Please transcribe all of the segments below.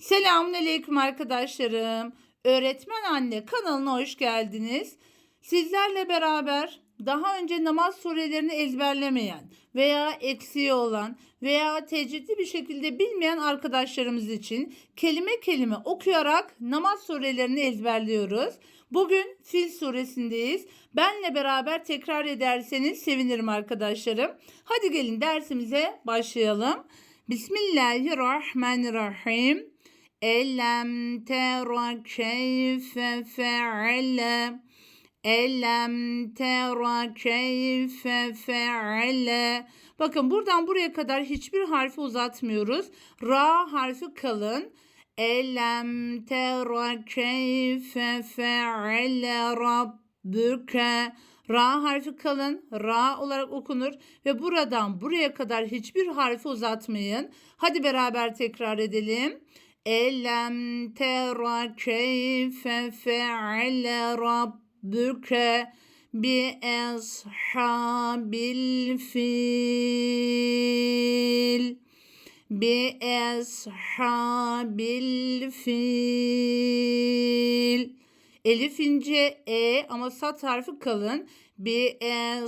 Selamünaleyküm arkadaşlarım. Öğretmen Anne kanalına hoş geldiniz. Sizlerle beraber daha önce namaz surelerini ezberlemeyen veya eksiği olan veya tecridli bir şekilde bilmeyen arkadaşlarımız için kelime kelime okuyarak namaz surelerini ezberliyoruz. Bugün Fil suresindeyiz. Benle beraber tekrar ederseniz sevinirim arkadaşlarım. Hadi gelin dersimize başlayalım. Bismillahirrahmanirrahim. Elem tera keyfe fe'ale Elem tera keyfe fe'ale Bakın buradan buraya kadar hiçbir harfi uzatmıyoruz. Ra harfi kalın. Elem tera keyfe fe'ale rabbuke Ra harfi kalın, ra olarak okunur ve buradan buraya kadar hiçbir harfi uzatmayın. Hadi beraber tekrar edelim. Elem tera keyfe fe'ale rabbuke bi ashabil fil bi ashabil fil Elif ince e ama sat harfi kalın. B,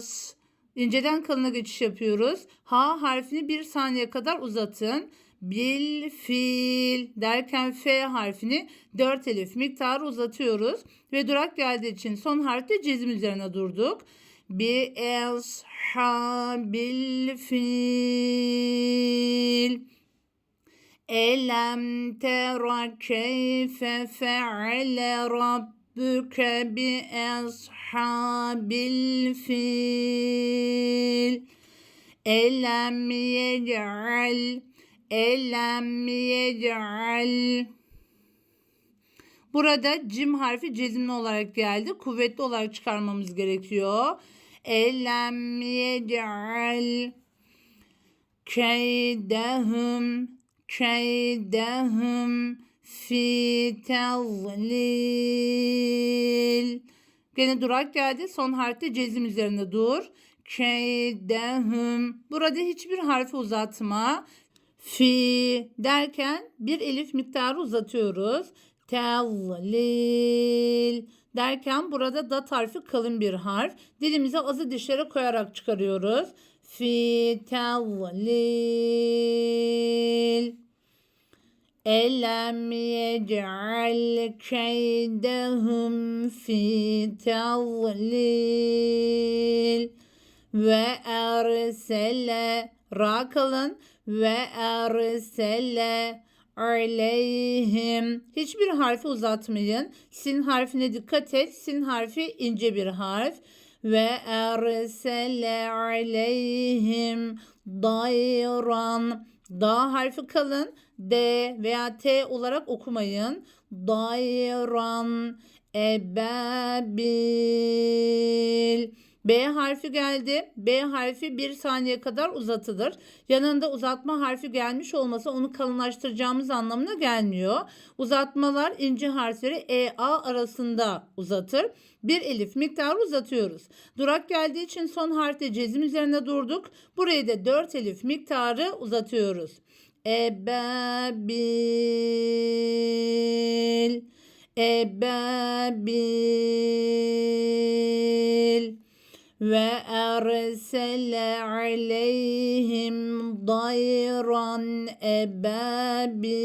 S. İnceden kalına geçiş yapıyoruz. H harfini bir saniye kadar uzatın. Bil, fil derken F harfini 4 elif miktarı uzatıyoruz. Ve durak geldiği için son harfte cezim üzerine durduk. B, S, H, bil, fil. Elem tera keyfe fe'ale rabb ربك بأصحاب الفيل ألم يجعل ألم يجعل Burada cim harfi cezimli olarak geldi. Kuvvetli olarak çıkarmamız gerekiyor. Elem yec'al keydehum keydehum fi tezlil. Gene durak geldi. Son harfte cezim üzerinde dur. Keydehum. Burada hiçbir harfi uzatma. Fi derken bir elif miktarı uzatıyoruz. Tezlil derken burada da harfi kalın bir harf. Dilimize azı dişlere koyarak çıkarıyoruz. Fi tezlil. Elem yec'al keydehum fi tezlil ve ersele ra kalın ve ersele aleyhim hiçbir harfi uzatmayın. Sin harfine dikkat et. Sin harfi ince bir harf ve ersele aleyhim dayran da harfi kalın. D veya T olarak okumayın. Dayran ebabil. B harfi geldi. B harfi bir saniye kadar uzatılır. Yanında uzatma harfi gelmiş olması onu kalınlaştıracağımız anlamına gelmiyor. Uzatmalar ince harfleri E, A arasında uzatır. Bir elif miktarı uzatıyoruz. Durak geldiği için son harfte cezim üzerine durduk. Burayı da 4 elif miktarı uzatıyoruz. Ebabil Ebabil ve ersele aleyhim dayran ebabil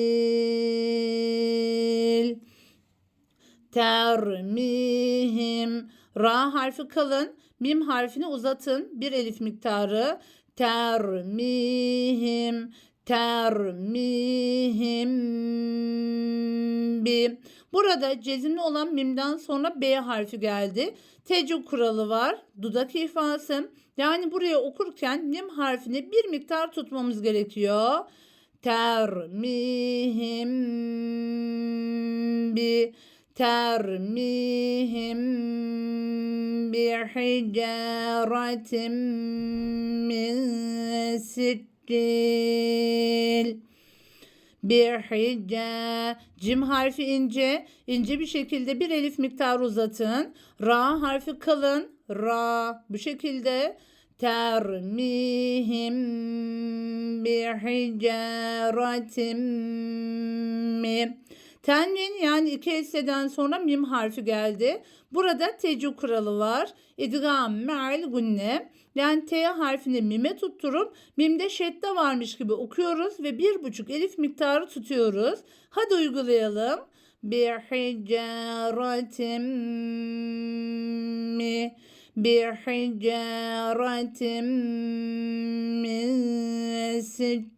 termihim. Ra harfi kalın mim harfini uzatın. Bir elif miktarı. Termihim termihim bi. Burada cezimli olan mimden sonra B harfi geldi. Tecrüb kuralı var. Dudak ifası. Yani buraya okurken mim harfini bir miktar tutmamız gerekiyor. Termihim bi termihim bi hicaretin min sittil bir hice cim harfi ince. İnce bir şekilde bir elif miktarı uzatın. Ra harfi kalın. Ra. Bu şekilde. Termihim bihicaratim mi Tenvin yani iki hisseden sonra mim harfi geldi. Burada tecu kuralı var. İdgam me'al gunne. Yani T harfini mime tutturup mimde şedde varmış gibi okuyoruz ve bir buçuk elif miktarı tutuyoruz. Hadi uygulayalım. Mi bir hicaratim min siccil.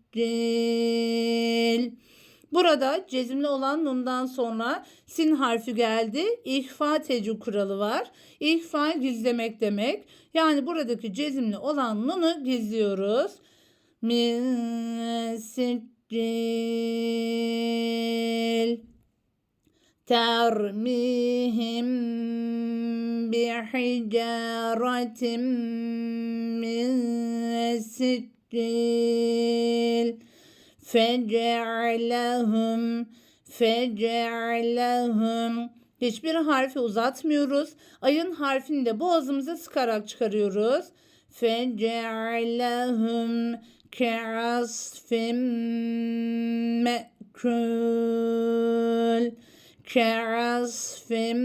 Burada cezimli olan nundan sonra sin harfi geldi. İhfa tecu kuralı var. İhfa gizlemek demek. Yani buradaki cezimli olan nunu gizliyoruz. Min siccil termihim bihicaratim min siccil fece'lehum fece'lehum Hiçbir harfi uzatmıyoruz. Ayın harfini de boğazımıza sıkarak çıkarıyoruz. Fece'lehum ke'asfim me'kul ke'asfim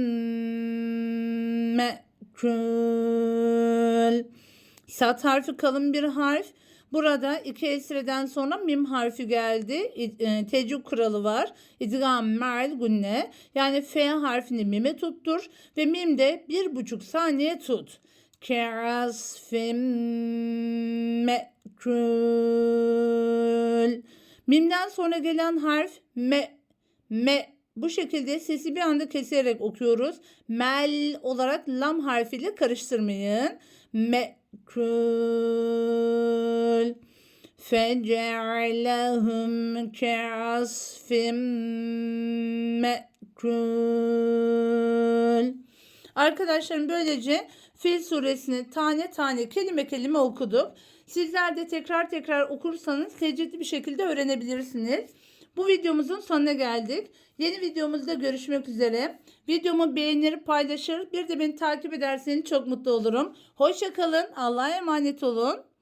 me'kul Sat harfi kalın bir harf. Burada iki esreden sonra mim harfi geldi. E, Tecrüb kuralı var. İdgam me'al gunne. Yani F harfini mime tuttur. Ve mimde bir buçuk saniye tut. Ke'asfim me'kul. Mimden sonra gelen harf me. Me. Bu şekilde sesi bir anda keserek okuyoruz. Mel olarak lam harfiyle karıştırmayın. Me'kul. فَجَعَلَهُمْ كَعَصْفٍ مَأْكُولٍ Arkadaşlarım böylece Fil suresini tane tane kelime kelime okuduk. Sizler de tekrar tekrar okursanız tecrübeli bir şekilde öğrenebilirsiniz. Bu videomuzun sonuna geldik. Yeni videomuzda görüşmek üzere. Videomu beğenir, paylaşır, bir de beni takip ederseniz çok mutlu olurum. Hoşçakalın. Allah'a emanet olun.